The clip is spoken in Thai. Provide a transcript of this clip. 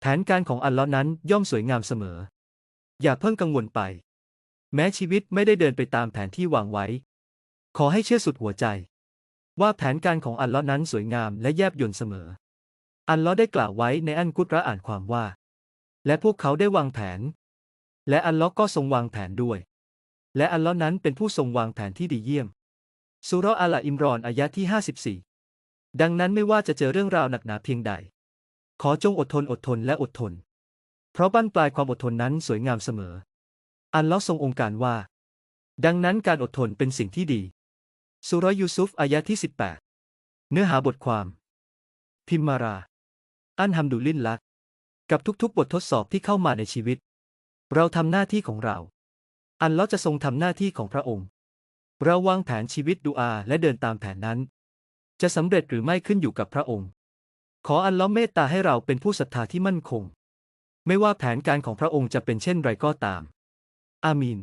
แผนการของอัลเลอฮ์นั้นย่อมสวยงามเสมอ อย่าเพิ่งกังวลไป แม้ชีวิตไม่ได้เดินไปตามแผนที่วางไว้ ขอให้เชื่อสุดหัวใจ ว่าแผนการของอัลเลอฮ์นั้นสวยงามและแยบยลเสมอ อัลเลอฮ์ได้กล่าวไว้ในอันกุตระอ่านความว่า และพวกเขาได้วางแผน และอัลเลอฮ์ก็ทรงวางแผนด้วย และอัลเลอฮ์นั้นเป็นผู้ทรงวางแผนที่ดีเยี่ยมสุราอัลอิมรอนอายะที่ 54 ดังนั้นไม่ว่าจะเจอเรื่องราวหนักหนาเพียงใด ขอจงอดทนอดทนและอดทน เพราะบั้นปลายความอดทนนั้นสวยงามเสมอ อัลเลอทรงองค์การว่า ดังนั้นการอดทนเป็นสิ่งที่ดี สุรยูซุฟอายะที่ 18 เนื้อหาบทความ พิมมารา อันฮัมดุลิลละกับทุกๆ บททดสอบที่เข้ามาในชีวิต เราทำหน้าที่ของเรา อัลเลอจะทรงทำหน้าที่ของพระองค์ เราวางแผนชีวิตดูอาและเดินตามแผนนั้น จะสำเร็จหรือไม่ขึ้นอยู่กับพระองค์ ขออัลลอฮ์เมตตาให้เราเป็นผู้ศรัทธาที่มั่นคง ไม่ว่าแผนการของพระองค์จะเป็นเช่นไรก็ตาม อามีน